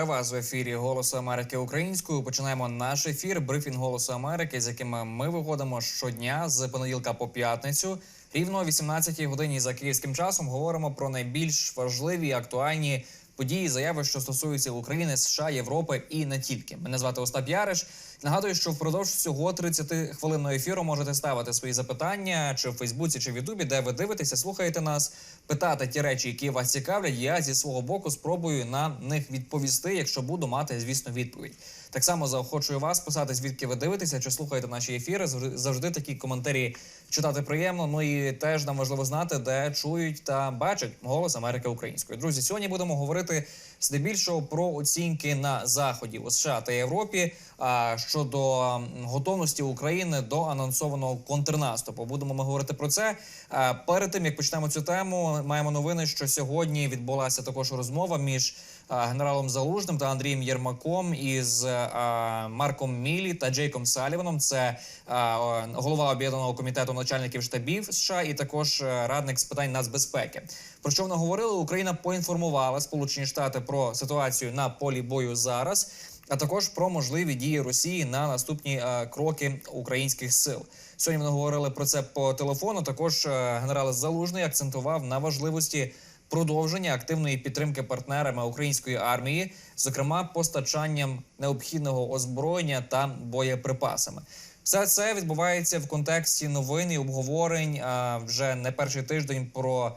Вас в ефірі Голосу Америки українською. Починаємо наш ефір. Брифінг Голосу Америки, з якими ми виходимо щодня з понеділка по п'ятницю. Рівно о 18-й годині за київським часом говоримо про найбільш важливі актуальні події, заяви, що стосуються України, США, Європи і не тільки. Мене звати Остап Яриш. Нагадую, що впродовж цього 30 хвилинного ефіру можете ставити свої запитання чи в Фейсбуці, чи в Ютубі, де ви дивитеся, слухаєте нас, питати ті речі, які вас цікавлять. Я зі свого боку спробую на них відповісти, якщо буду мати, звісно, відповідь. Так само заохочую вас писати, звідки ви дивитеся, чи слухаєте наші ефіри. Завжди- такі коментарі читати приємно. Ну і теж нам важливо знати, де чують та бачать голос Америки української. Друзі, сьогодні будемо говорити здебільшого про оцінки на заході у США та Європі. Щодо готовності України до анонсованого контрнаступу, будемо ми говорити про це. Перед тим як почнемо цю тему, маємо новини, що сьогодні відбулася також розмова між генералом Залужним та Андрієм Єрмаком із Марком Мілі та Джейком Саліваном. Це голова об'єднаного комітету начальників штабів США і також е, радник з питань нацбезпеки. Про що вони говорили? Україна поінформувала Сполучені Штати про ситуацію на полі бою зараз. А також про можливі дії Росії на наступні е, кроки українських сил. Сьогодні вони говорили про це по телефону. Також е, генерал Залужний акцентував на важливості продовження активної підтримки партнерами української армії, зокрема постачанням необхідного озброєння та боєприпасами. Все це відбувається в контексті новин і обговорень а, вже не перший тиждень про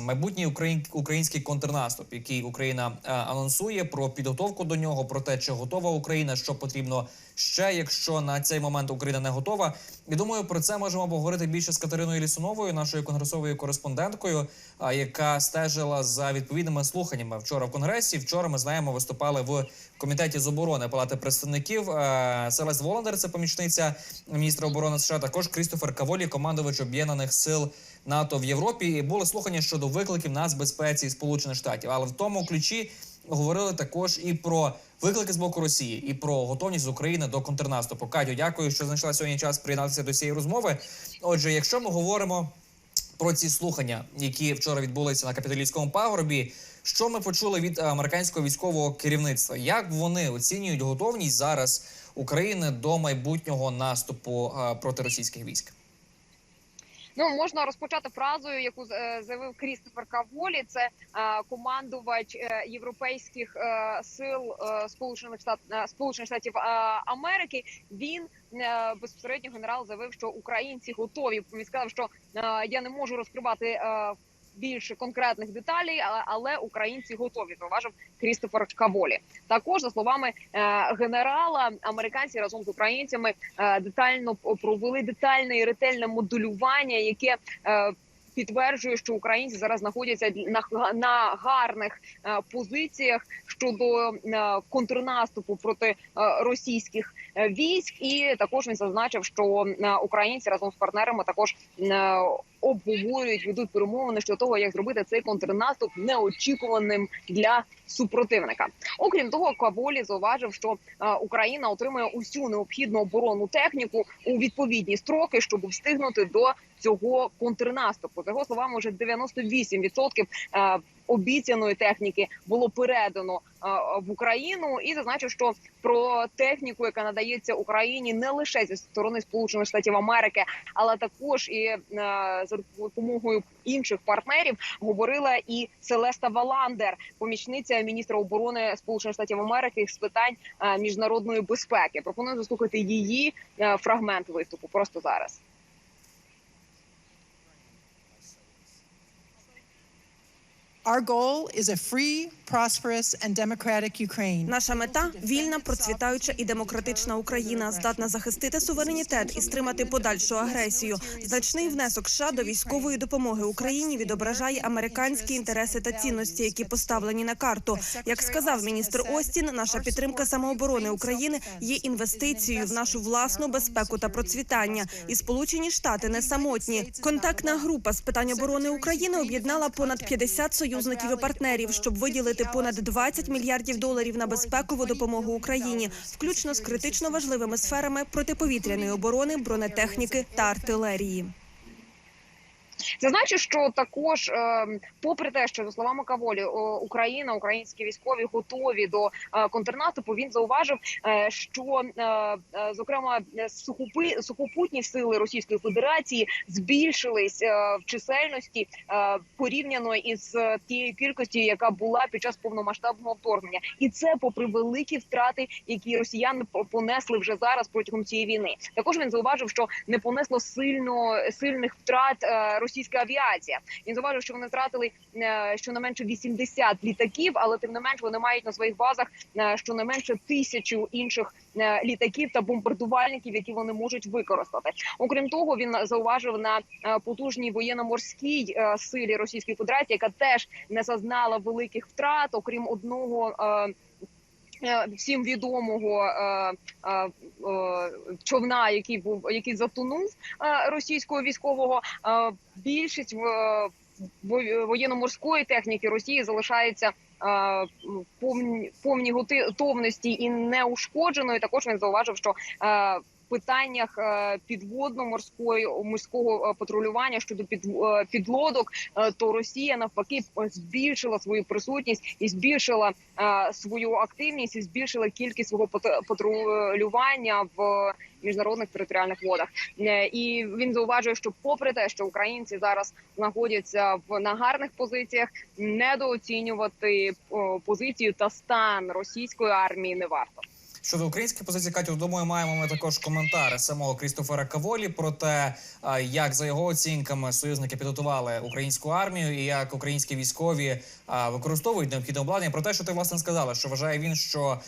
майбутній україн- український контрнаступ, який Україна анонсує про підготовку до нього, про те, чи готова Україна, що потрібно ще, якщо на цей момент Україна не готова. І думаю, про це можемо поговорити більше з Катериною Лісуновою, нашою конгресовою кореспонденткою, яка стежила за відповідними слуханнями вчора в конгресі. Вчора ми знаємо, виступали в комітеті з оборони Палати представників. Е, Селест Воландер, це помічниця міністра оборони США. Також Крістофер Каволі, командувач об'єднаних сил НАТО в Європі. І були слухання щодо викликів нацбезпеці Сполучених Штатів. Але в тому ключі говорили також і про виклики з боку Росії, і про готовність України до контрнаступу. Катю, дякую, що знайшла сьогодні час приєднатися до цієї розмови. Отже, якщо ми говоримо про ці слухання, які вчора відбулися на капітолійському пагорбі. Що ми почули від американського військового керівництва? Як вони оцінюють готовність зараз України до майбутнього наступу е, проти російських військ? Ну можна розпочати фразою, яку е, заявив Крістофер Каволі. Це е, командувач е, європейських сил Сполучених Штат е, Сполучених Штатів Америки. Він безпосередньо генерал заявив, що українці готові. Він сказав, що я не можу розкривати. Більше конкретних деталей, але, українці готові. Зауважив Крістофер Каволі. Також за словами е, генерала, американці разом з українцями е, детально провели детальне і ретельне моделювання, яке е, підтверджує, що українці зараз знаходяться на, на гарних е, позиціях щодо е, контрнаступу проти е, російських військ. І також він зазначив, що українці разом з партнерами також обговорюють, ведуть перемовини щодо того, як зробити цей контрнаступ неочікуваним для супротивника. Окрім того, Каболі зауважив, що Україна отримує усю необхідну оборонну техніку у відповідні строки, щоб встигнути до цього контрнаступу. За його словами, вже 98% е, обіцяної техніки було передано е, в Україну, і зазначив, що про техніку, яка надається Україні, не лише зі сторони Сполучених Штатів Америки, але також і е, за допомогою інших партнерів говорила і Селеста Валандер, помічниця міністра оборони Сполучених Штатів Америки з питань міжнародної безпеки. Пропоную заслухати її фрагмент виступу просто зараз. Our goal is a free, prosperous, and democratic Ukraine. Наша мета вільна, процвітаюча і демократична Україна, здатна захистити суверенітет і стримати подальшу агресію. Значний внесок США до військової допомоги Україні відображає американські інтереси та цінності, які поставлені на карту. Як сказав міністр Остін, наша підтримка самооборони України є інвестицією в нашу власну безпеку та процвітання. І Сполучені Штати не самотні. Контактна група з питань оборони України об'єднала понад 50 союзників і партнерів, щоб виділити понад 20 мільярдів доларів на безпекову допомогу Україні, включно з критично важливими сферами протиповітряної оборони, бронетехніки та артилерії. Значить, що також, е, попри те, що за словами Каволі, Україна, українські військові готові до е, контрнаступу. Він зауважив, е, що е, е, зокрема е, сухопи, сухопутні сили Російської Федерації збільшились е, в чисельності е, порівняно із е, тією кількістю, яка була під час повномасштабного вторгнення, і це попри великі втрати, які росіяни по- понесли вже зараз протягом цієї війни. Також він зауважив, що не понесло сильно сильних втрат е, російська авіація. Він зауважив, що вони втратили е, щонайменше 80 літаків, але тим не менш вони мають на своїх базах е, щонайменше тисячу інших е, літаків та бомбардувальників, які вони можуть використати. Окрім того, він зауважив на потужній воєнно-морській силі Російської Федерації, яка теж не зазнала великих втрат, окрім одного. Е, Всім відомого е, е, човна, який був який затонув російського військового, більшість воєнно-морської техніки Росії залишається повні повні, готовності і неушкодженою. Також він зауважив, що питаннях е, підводно-морської морського е, патрулювання щодо під, е, підлодок, то Росія навпаки збільшила свою присутність і збільшила свою активність і збільшила кількість свого пат- патрулювання в міжнародних територіальних водах. І він зауважує, що попри те, що українці зараз знаходяться в на гарних позиціях, недооцінювати позицію та стан російської армії не варто. Щодо української позиції, Катю, думаю, маємо ми також коментар самого Крістофера Каволі про те, як за його оцінками союзники підготували українську армію і як українські військові використовують необхідне обладнання. Про те, що ти власне сказала, що вважає він, що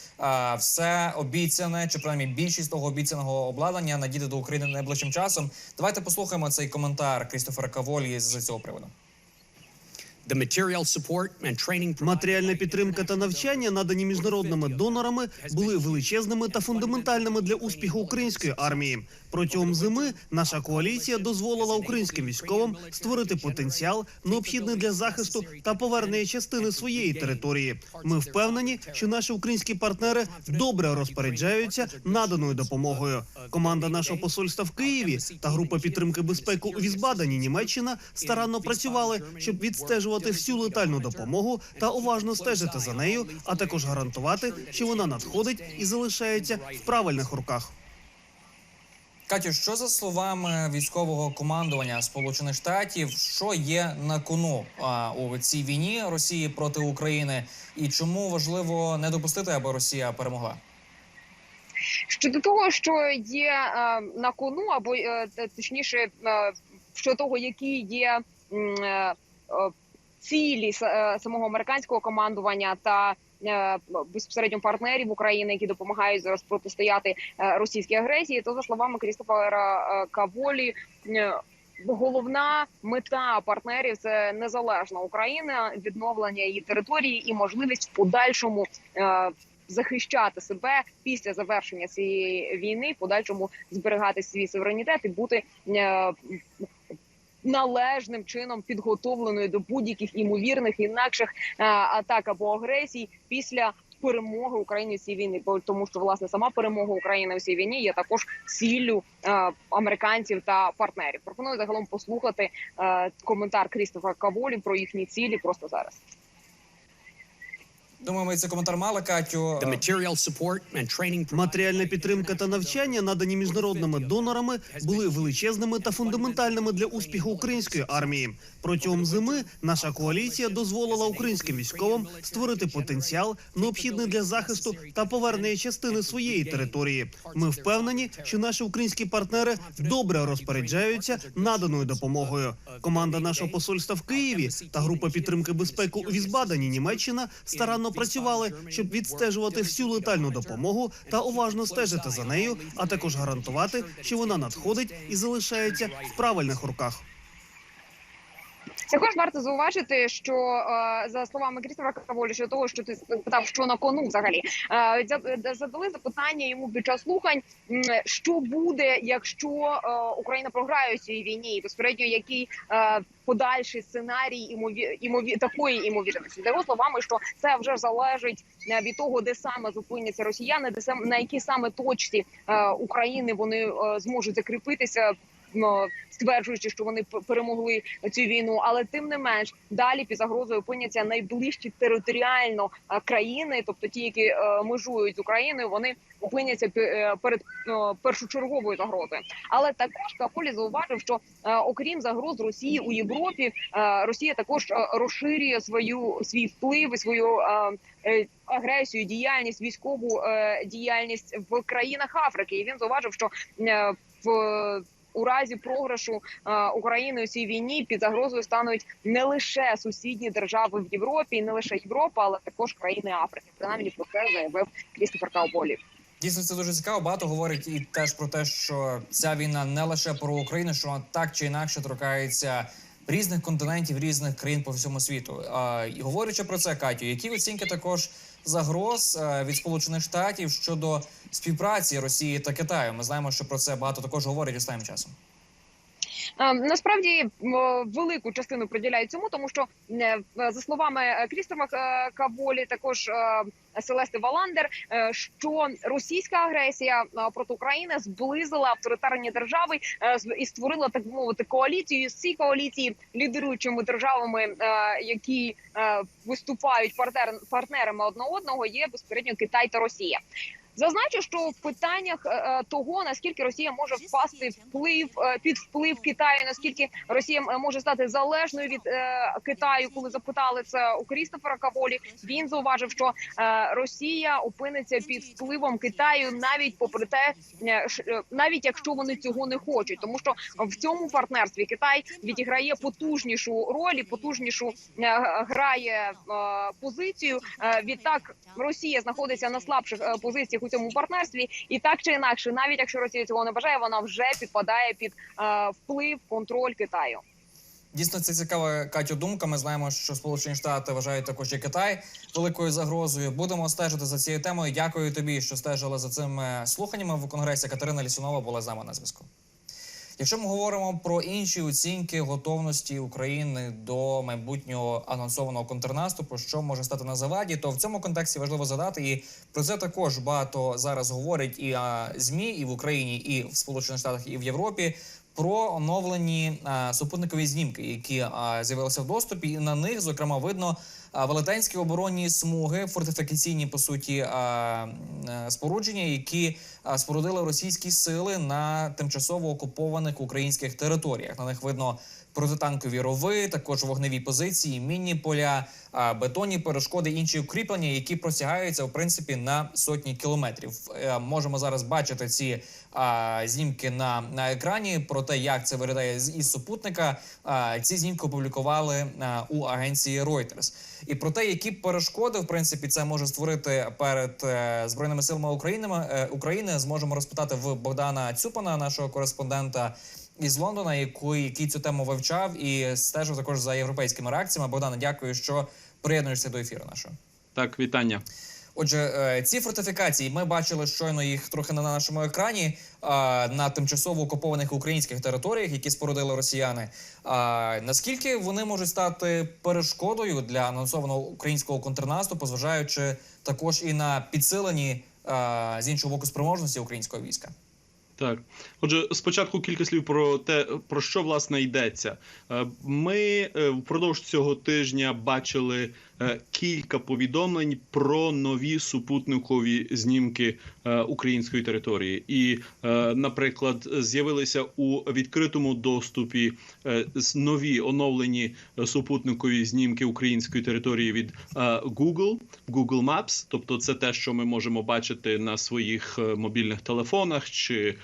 все обіцяне, чи принаймні більшість того обіцяного обладнання надійде до України найближчим часом. Давайте послухаємо цей коментар Крістофера Каволі з цього приводу. The material support and training Матеріальна підтримка та навчання, надані міжнародними донорами, були величезними та фундаментальними для успіху української армії. Протягом зими наша коаліція дозволила українським військовим створити потенціал, необхідний для захисту та повернення частини своєї території. Ми впевнені, що наші українські партнери добре розпоряджаються наданою допомогою. Команда нашого посольства в Києві та група підтримки безпеки у Візбадані Німеччина старанно працювали, щоб відстежувати всю летальну допомогу та уважно стежити за нею, а також гарантувати, що вона надходить і залишається в правильних руках. Катю, що за словами військового командування Сполучених Штатів, що є на кону а, у цій війні Росії проти України, і чому важливо не допустити, аби Росія перемогла? Щодо того, що є е, на кону, або е, точніше, е, щодо того, які є цілі е, самого американського командування та е, безпосередньо партнерів України, які допомагають зараз протистояти е, російській агресії, то за словами Крістофера Каволі. Головна мета партнерів це незалежна Україна, відновлення її території і можливість в подальшому е, захищати себе після завершення цієї війни, в подальшому зберігати свій суверенітет і бути е, належним чином підготовленою до будь-яких імовірних інакших е, атак або агресій після. Перемоги України в цій війни, бо тому, що власне сама перемога України в цій війні є також ціллю е, американців та партнерів. Пропоную загалом послухати е, коментар Крістофа Каволі про їхні цілі просто зараз. Думаю, цей коментар мали, Катю. Матеріальна підтримка та навчання, надані міжнародними донорами, були величезними та фундаментальними для успіху української армії. Протягом зими наша коаліція дозволила українським військовим створити потенціал, необхідний для захисту та повернення частини своєї території. Ми впевнені, що наші українські партнери добре розпоряджаються наданою допомогою. Команда нашого посольства в Києві та група підтримки безпеки у Візбадані Німеччина старанно працювали, щоб відстежувати всю летальну допомогу та уважно стежити за нею, а також гарантувати, що вона надходить і залишається в правильних руках. Також варто зауважити, що е, за словами Крістофера Каволі, що того, що ти питав, що на кону взагалі е, задали запитання йому під час слухань, що буде, якщо е, Україна програє у цій війні, і безпередньо який подальший сценарій імові, імові, такої імовірності. Його словами, що це вже залежить від того, де саме зупиняться росіяни, де сам на якій саме точці України вони зможуть закріпитися стверджуючи, що вони перемогли цю війну, але тим не менш далі під загрозою опиняться найближчі територіально е, країни, тобто ті, які е, межують з Україною, вони опиняться е, перед е, першочерговою загрозою. Але також Каполі зауважив, що окрім загроз Росії у Європі, Росія також розширює свою свій вплив і свою агресію, діяльність, військову діяльність в країнах Африки. І він зауважив, що в у разі програшу е, України у цій війні під загрозою стануть не лише сусідні держави в Європі, і не лише Європа, але також країни Африки. Принаймні про це заявив Крістофер Кауболі. Дійсно, це дуже цікаво. Багато говорить і теж про те, що ця війна не лише про Україну, що вона так чи інакше торкається різних континентів, різних країн по всьому світу. А, і говорячи про це, Катю, які оцінки також загроз е, від Сполучених Штатів щодо співпраці Росії та Китаю? Ми знаємо, що про це багато також говорять останнім часом. Е, Насправді велику частину приділяють цьому, тому що е, за словами е, Крістофа е, Каволі, також е, Селести Валандер, е, що російська агресія е, проти України зблизила авторитарні держави е, і створила так би мовити коаліцію. З цієї коаліції лідируючими державами, е, які е, виступають партнер, партнерами одне одного, є безпередньо Китай та Росія. Зазначу, що в питаннях е, е, того наскільки Росія може впасти вплив е, під вплив Китаю, наскільки Росія може стати залежною від Китаю, коли запитали це у Крістофера Каволі, він зауважив, що Росія опиниться під впливом Китаю, навіть попри те, навіть якщо вони цього не хочуть, тому що в цьому партнерстві Китай відіграє потужнішу роль і потужнішу грає позицію. Відтак Росія знаходиться на слабших позиціях у цьому партнерстві, і так чи інакше, навіть якщо Росія цього не бажає, вона вже підпадає під е, вплив контроль Китаю. Дійсно, це цікава Катю думка. Ми знаємо, що Сполучені Штати вважають також і Китай великою загрозою. Будемо стежити за цією темою. Дякую тобі, що стежила за цими слуханнями в конгресі. Катерина Лісунова була з нами на зв'язку. Якщо ми говоримо про інші оцінки готовності України до майбутнього анонсованого контрнаступу, що може стати на заваді, то в цьому контексті важливо задати, і про це також багато зараз говорять і змі, і в Україні, і в Сполучених Штатах, і в Європі. Про оновлені а, супутникові знімки, які а, з'явилися в доступі, і на них зокрема видно велетенські оборонні смуги, фортифікаційні по суті е, спорудження, які спорудили російські сили на тимчасово окупованих українських територіях. На них видно протитанкові рови, також вогневі позиції, мінні поля, бетонні перешкоди, інші укріплення, які простягаються в принципі на сотні кілометрів. Е, Можемо зараз бачити ці знімки на, на екрані про те, як це виглядає із супутника. Ці знімки опублікували у агенції Reuters. І про те, які перешкоди в принципі це може створити перед е, збройними силами України, е, України, зможемо розпитати в Богдана Цюпана, нашого кореспондента із Лондона, який, який цю тему вивчав і стежив також за європейськими реакціями. Богдана, дякую, що приєднуєшся до ефіру нашого. Так, вітання. Отже, е, ці фортифікації ми бачили щойно їх трохи на нашому екрані е, на тимчасово окупованих українських територіях, які спорудили росіяни. Наскільки вони можуть стати перешкодою для анонсованого українського контрнаступу, зважаючи також і на підсилені е, з іншого боку спроможності українського війська? Так, отже, спочатку кілька слів про те, про що власне йдеться. Е, Ми е, впродовж цього тижня бачили кілька повідомлень про нові супутникові знімки е, української території. І, е, наприклад, з'явилися у відкритому доступі е, нові оновлені е, супутникові знімки української території від е, Google, Google Maps. Тобто, це те, що ми можемо бачити на своїх е, мобільних телефонах чи.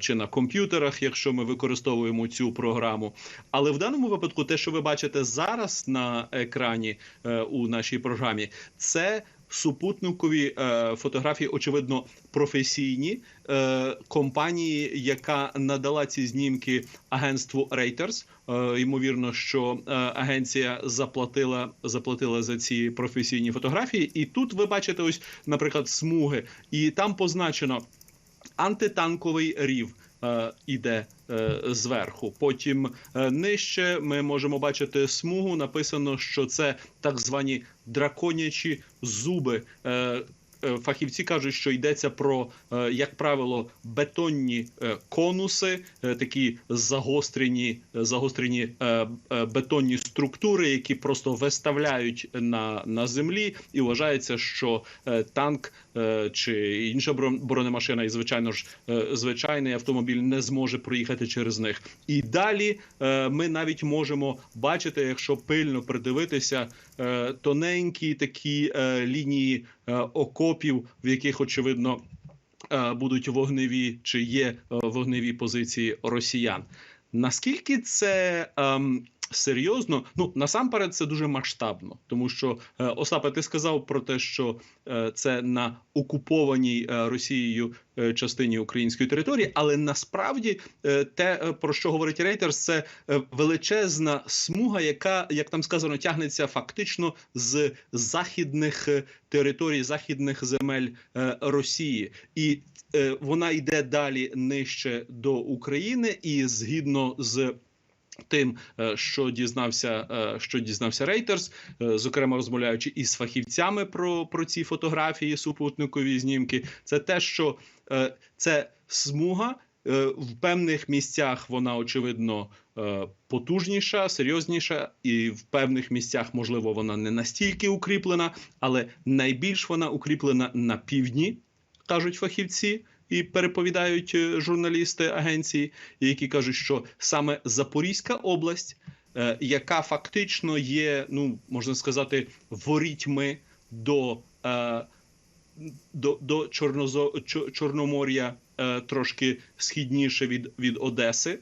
Чи на комп'ютерах, якщо ми використовуємо цю програму, але в даному випадку, те, що ви бачите зараз на екрані е, у нашій програмі, це супутникові е, фотографії, очевидно, професійні е, компанії, яка надала ці знімки агентству Reuters. Ймовірно, що агенція заплатила заплатила за ці професійні фотографії. І тут ви бачите, ось, наприклад, смуги, і там позначено антитанковий рів. е, Іде е, зверху. Потім е, нижче ми можемо бачити смугу. Написано, що це так звані драконячі зуби. Е, фахівці кажуть, що йдеться про, е, як правило, бетонні е, конуси, такі загострені, загострені бетонні структури, які просто виставляють на, на землі, і вважається, що танк чи інша бро- бронемашина, і звичайно ж, звичайний автомобіль не зможе проїхати через них. І далі ми навіть можемо бачити, якщо пильно придивитися, тоненькі такі е, лінії е, окопів, в яких очевидно е, будуть вогневі чи є е, вогневі позиції росіян. Наскільки це ем, серйозно? Ну насамперед, це дуже масштабно, тому що е, Остапе, ти сказав про те, що е, це на окупованій е, Росією е, частині української території, але насправді е, те, е, про що говорить Рейтерс, це величезна смуга, яка, як там сказано, тягнеться фактично з західних територій, західних земель Росії, і вона йде далі нижче до України, і згідно з тим, е, що дізнався, е, що дізнався Рейтерс, зокрема розмовляючи із фахівцями про, про ці фотографії, супутникові знімки, це те, що е, це смуга. В певних місцях вона очевидно потужніша, серйозніша, і в певних місцях, можливо, вона не настільки укріплена, але найбільш вона укріплена на півдні, кажуть фахівці, і переповідають е, журналісти агенції, які кажуть, що саме Запорізька область, е, яка фактично є, ну можна сказати, ворітьми до. е, До, до Чорнозо, Чорномор'я трошки східніше від, від Одеси,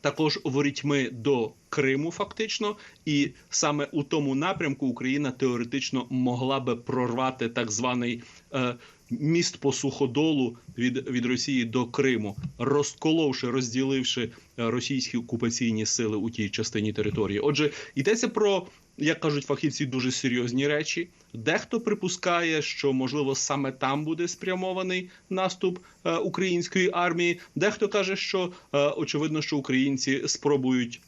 також ворітьми до Криму, фактично, і саме у тому напрямку Україна теоретично могла би прорвати так званий е, міст по суходолу від, від Росії до Криму, розколовши, розділивши е, російські окупаційні сили у тій частині території. Отже, йдеться про. Як кажуть фахівці, дуже серйозні речі. Дехто припускає, що можливо саме там буде спрямований наступ е, української армії. Дехто каже, що е, очевидно, що українці спробують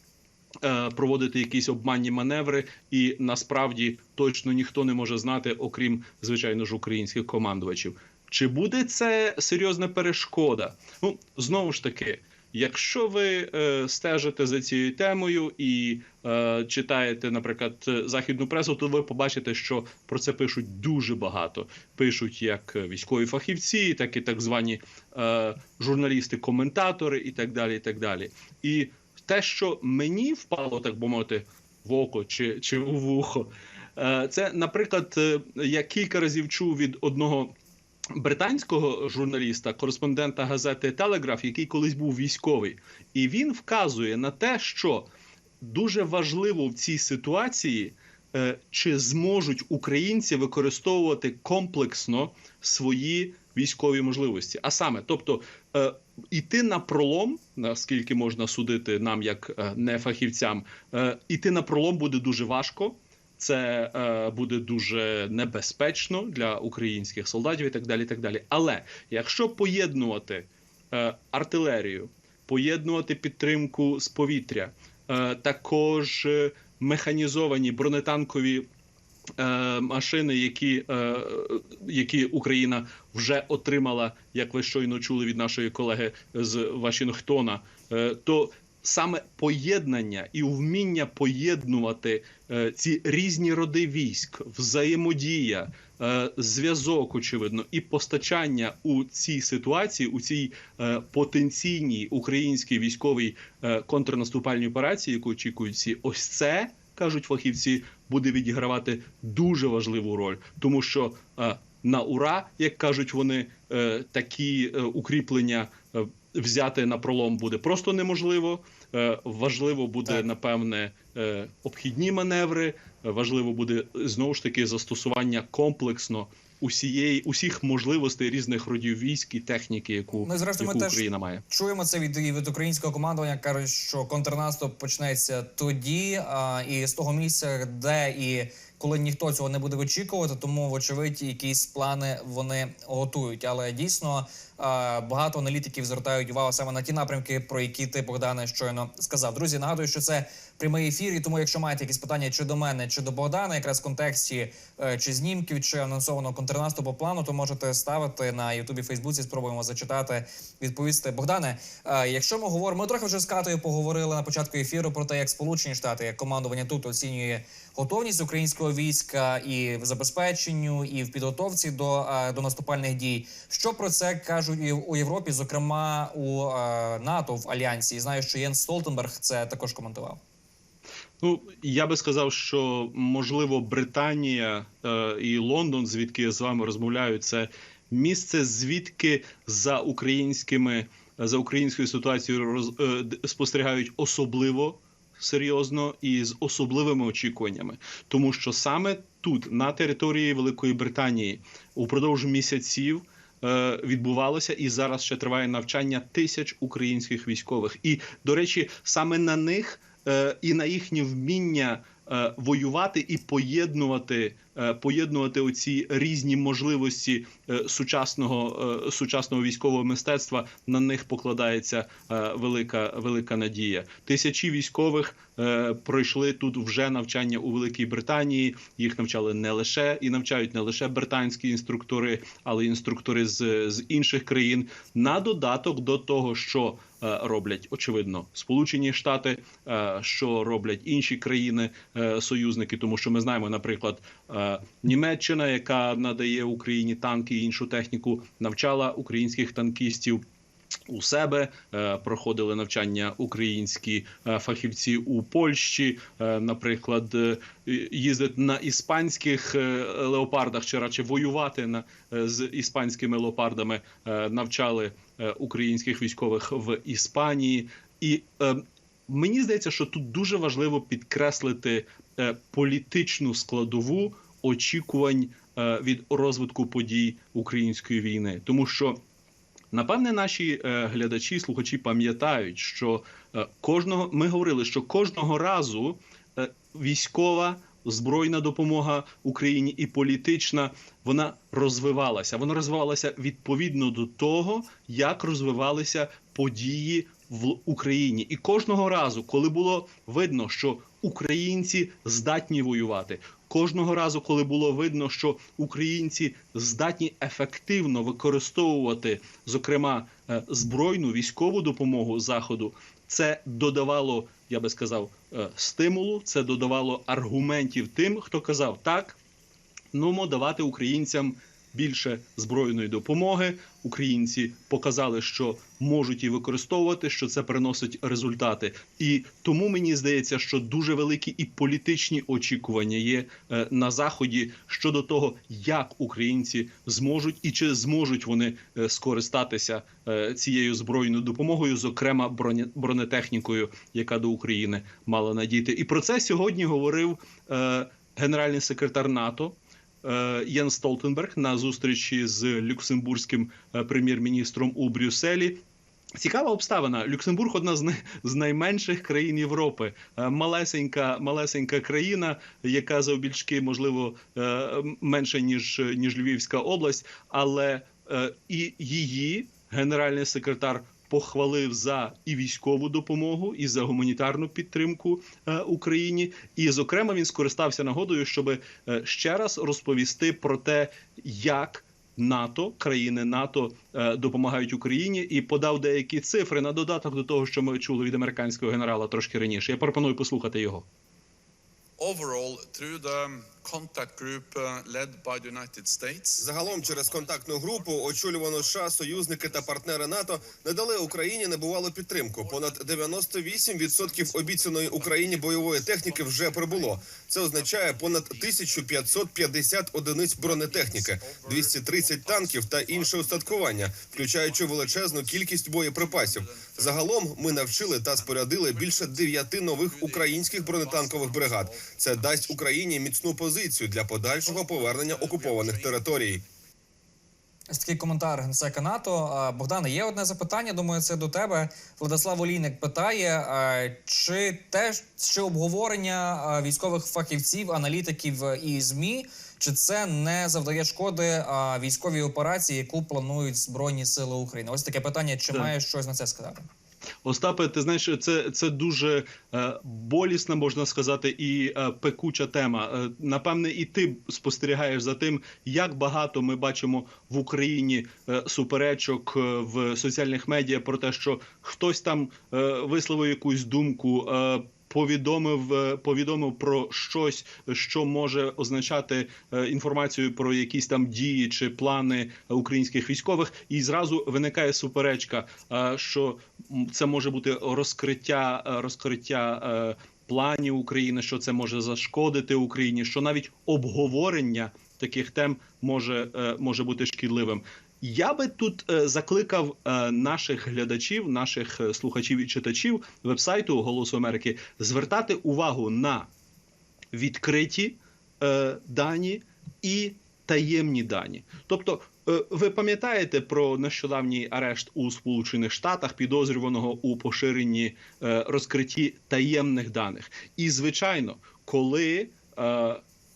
проводити якісь обманні маневри, і насправді точно ніхто не може знати, окрім звичайно ж українських командувачів. Чи буде це серйозна перешкода? Ну знову ж таки. Якщо ви е, стежите за цією темою і е, читаєте, наприклад, е, західну пресу, то ви побачите, що про це пишуть дуже багато. Пишуть як е, військові фахівці, так і так звані е, журналісти-коментатори, і так далі. І так далі. І те, що мені впало, так би мовити, в око чи, чи у вухо, е, це, наприклад, е, я кілька разів чув від одного британського журналіста, кореспондента газети Телеграф, який колись був військовий, і він вказує на те, що дуже важливо в цій ситуації, е, чи зможуть українці використовувати комплексно свої військові можливості. А саме, тобто, іти на пролом, наскільки можна судити нам, як е, не фахівцям, е, іти на пролом буде дуже важко. Це е, буде дуже небезпечно для українських солдатів і так далі. і так далі. Але якщо поєднувати е, артилерію, поєднувати підтримку з повітря, е, також е, механізовані бронетанкові машини, які, е, які Україна вже отримала, як ви щойно чули від нашої колеги з Вашингтона, е, то саме поєднання і вміння поєднувати е, ці різні роди військ, взаємодія, е, зв'язок, очевидно, і постачання у цій ситуації, у цій е, потенційній українській військовій е, контрнаступальній операції, яку очікують всі, ось це кажуть фахівці, буде відігравати дуже важливу роль, тому що е, на ура, як кажуть вони, е, такі е, укріплення взяти на пролом буде просто неможливо. Важливо буде Так. напевне обхідні маневри. Важливо буде знову ж таки застосування комплексно усієї усіх можливостей різних родів військ і техніки, яку, ми зрештою яку ми Україна теж має. Чуємо це від, від українського командування. кажуть, що контрнаступ почнеться тоді, а, і з того місця, де і коли ніхто цього не буде очікувати, тому вочевидь якісь плани вони готують. Але дійсно е, багато аналітиків звертають увагу саме на ті напрямки, про які ти Богдане щойно сказав. Друзі, нагадую, що це прямий ефір, і тому, якщо маєте якісь питання чи до мене, чи до Богдана, якраз в контексті е, чи знімків, чи анонсованого контрнаступу плану, то можете ставити на Ютубі, Фейсбуці. Спробуємо зачитати, відповісти. Богдане, е, якщо ми говоримо, ми трохи вже з Катою поговорили на початку ефіру про те, як Сполучені Штати, як командування тут оцінює готовність українського війська і в забезпеченню, і в підготовці до, е, до наступальних дій. Що про це кажуть у Європі, зокрема у е, НАТО в альянсі? Знаю, що Єн Столтенберг це також коментував. Ну я би сказав, що можливо Британія е, і Лондон, звідки я з вами розмовляю, це місце, звідки за українськими за українською ситуацією роз, е, спостерігають особливо серйозно і з особливими очікуваннями, тому що саме тут, на території Великої Британії, упродовж місяців. е, Відбувалося і зараз ще триває навчання тисяч українських військових. І до речі, саме на них е, і на їхнє вміння е, воювати і поєднувати, поєднувати оці різні можливості е, сучасного е, сучасного військового мистецтва. На них покладається е, велика велика надія. Тисячі військових е, пройшли тут вже навчання у Великій Британії. Їх навчали не лише і навчають не лише британські інструктори, але й інструктори з, з інших країн. На додаток до того, що е, роблять очевидно Сполучені Штати, е, що роблять інші країни е, союзники, тому що ми знаємо, наприклад, е, Німеччина, яка надає Україні танки і іншу техніку, навчала українських танкістів. У себе. Е, проходили навчання українські е, фахівці у Польщі, е, наприклад, їздити на іспанських леопардах, чи радше воювати на з іспанськими леопардами, навчали українських військових в Іспанії, і мені здається, що тут дуже важливо підкреслити політичну складову очікувань е, від розвитку подій української війни, тому що. Напевне, наші е, глядачі, слухачі пам'ятають, що е, кожного ми говорили, що кожного разу військова збройна допомога Україні і політична вона розвивалася. Вона розвивалася відповідно до того, як розвивалися події в Україні. І кожного разу, коли було видно, що українці здатні воювати. Кожного разу, коли було видно, що українці здатні ефективно використовувати, зокрема, е, збройну військову допомогу заходу, це додавало, я би сказав, е, стимулу, це додавало аргументів тим, хто казав так, Ну, давати українцям більше збройної допомоги. Українці показали, що можуть її використовувати, що це приносить результати. І тому мені здається, що дуже великі і політичні очікування є е, на заході щодо того, як українці зможуть і чи зможуть вони е, скористатися е, цією збройною допомогою, зокрема бронетехнікою, яка до України мала надійти. І про це сьогодні говорив генеральний секретар НАТО. Е, Єн Столтенберг на зустрічі з люксембурзьким е, прем'єр-міністром у Брюсселі. Цікава обставина. Люксембург одна з, най- з найменших країн Європи. Е, Малесенька, малесенька країна, яка завбільшки, можливо, менше ніж, ніж Львівська область, але і її генеральний секретар похвалив за і військову допомогу, і за гуманітарну підтримку е, Україні. І, зокрема, він скористався нагодою, щоб е, ще раз розповісти про те, як НАТО, країни НАТО е, допомагають Україні, і подав деякі цифри на додаток до того, що ми чули від американського генерала трошки раніше. Я пропоную послухати його. overall through the contact group led by the United States. Загалом через контактну групу, очолювану США, союзники та партнери НАТО надали Україні небувалу підтримку. Понад 98% обіцяної Україні бойової техніки вже прибуло. Це означає понад 1550 одиниць бронетехніки, 230 танків та інше устаткування, включаючи величезну кількість боєприпасів. Загалом ми навчили та спорядили більше дев'яти нових українських бронетанкових бригад. Це дасть Україні міцну позицію для подальшого повернення окупованих територій. Ось такий коментар генсека НАТО. Богдане, є одне запитання. Думаю, це до тебе. Владислав Олійник питає: чи теж чи обговорення військових фахівців, аналітиків і змі, чи це не завдає шкоди військовій операції, яку планують збройні сили України? Ось таке питання. Чи Так. маєш щось на це сказати? Остапе, ти знаєш, це, це дуже е, болісна, можна сказати, і е, пекуча тема. Е, напевне, і ти спостерігаєш за тим, як багато ми бачимо в Україні суперечок в соціальних медіа про те, що хтось там висловив якусь думку. Повідомив, е, повідомив про щось, що може означати е, інформацію про якісь там дії чи плани українських військових, і зразу виникає суперечка, е, що це може бути розкриття, розкриття планів України, що це може зашкодити Україні, що навіть обговорення таких тем може, може бути шкідливим. Я би тут е, закликав е, наших глядачів, наших е, слухачів і читачів вебсайту Голосу Америки звертати увагу на відкриті дані і таємні дані. Тобто, ви пам'ятаєте про нещодавній арешт у Сполучених Штатах підозрюваного у поширенні розкритті таємних даних. І звичайно, коли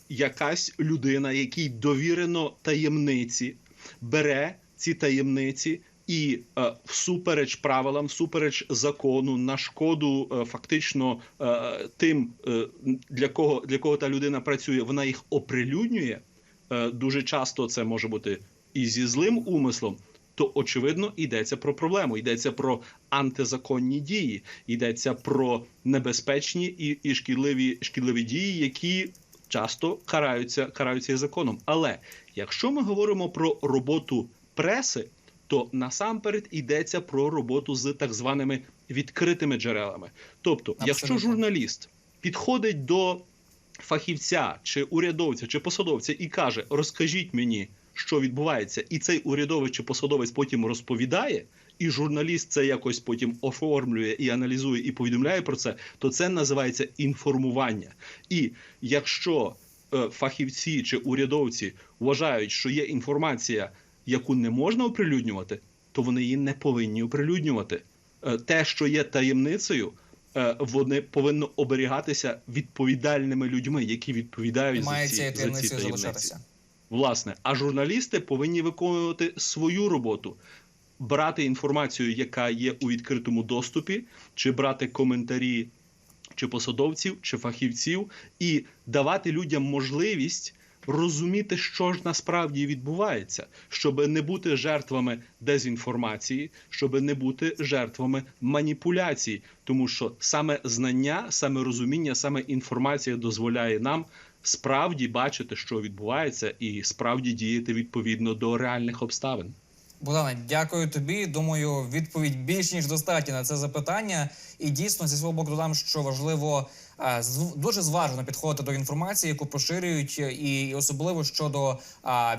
якась людина, якій довірено таємниці, бере ці таємниці. І е, всупереч правилам, всупереч закону, на шкоду е, фактично е, тим, е, для кого для кого та людина працює, вона їх оприлюднює. Е, дуже часто це може бути і зі злим умислом. То очевидно йдеться про проблему. Йдеться про антизаконні дії, йдеться про небезпечні і, і шкідливі шкідливі дії, які часто караються караються законом. Але якщо ми говоримо про роботу преси, то насамперед йдеться про роботу з так званими відкритими джерелами. Тобто, якщо журналіст підходить до фахівця чи урядовця чи посадовця і каже: розкажіть мені, що відбувається, і цей урядовець чи посадовець потім розповідає. І журналіст це якось потім оформлює і аналізує і повідомляє про це, то це називається інформування. І якщо фахівці чи урядовці вважають, що є інформація, яку не можна оприлюднювати, то вони її не повинні оприлюднювати. Е, те, що є таємницею, е, вони повинно оберігатися відповідальними людьми, які відповідають має за ці, за ці таємниці. залишатися. Власне, а журналісти повинні виконувати свою роботу. Брати інформацію, яка є у відкритому доступі, чи брати коментарі чи посадовців, чи фахівців, і давати людям можливість розуміти, що ж насправді відбувається, щоб не бути жертвами дезінформації, щоб не бути жертвами маніпуляцій, тому що саме знання, саме розуміння, саме інформація дозволяє нам справді бачити, що відбувається, і справді діяти відповідно до реальних обставин. Богдане, дякую тобі. Думаю, відповідь більш ніж достатня на це запитання. І дійсно зі свого боку додам, що важливо е, дуже зважено підходити до інформації, яку поширюють, е, і особливо щодо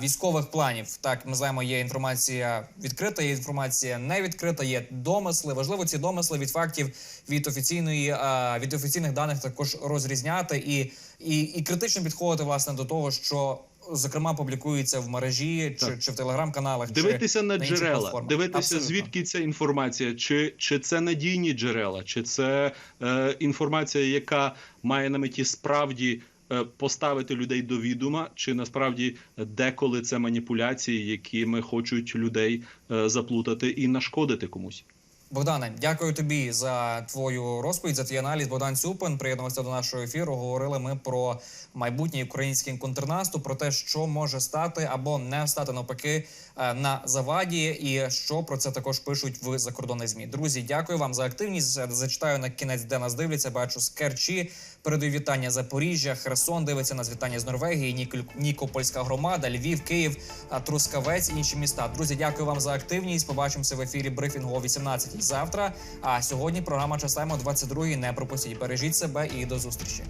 військових планів. Так, ми знаємо, є інформація відкрита, є інформація не відкрита, є домисли. Важливо ці домисли від фактів від офіційної від офіційних даних також розрізняти і, і, і критично підходити власне до того, що. Зокрема, публікується в мережі чи, Так. чи в телеграм-каналах, Дивитися чи на джерела, платформах. дивитися Абсолютно. звідки ця інформація, чи, чи це надійні джерела, чи це е, інформація, яка має на меті справді е, поставити людей до відома, чи насправді деколи це маніпуляції, якими хочуть людей е, заплутати і нашкодити комусь. Богдане, дякую тобі за твою розповідь, за твій аналіз. Богдан Цюпин приєднувався до нашого ефіру. Говорили ми про майбутній український контрнаступ, про те, що може стати або не стати навпаки е, на заваді, і що про це також пишуть в закордонних змі. Друзі, дякую вам за активність. Зачитаю на кінець, де нас дивляться. Бачу з Керчі. Передаю вітання Запоріжжя, Херсон. Дивиться нас вітання з Норвегії, Нікопольська громада, Львів, Київ, Трускавець, інші міста. Друзі, дякую вам за активність. Побачимося в ефірі брифінгу о 18 завтра. А сьогодні програма «Час Тайм» о 22 Не пропустіть. Бережіть себе і до зустрічі.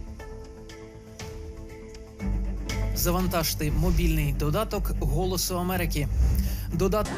Завантажте мобільний додаток Голосу Америки. Додаток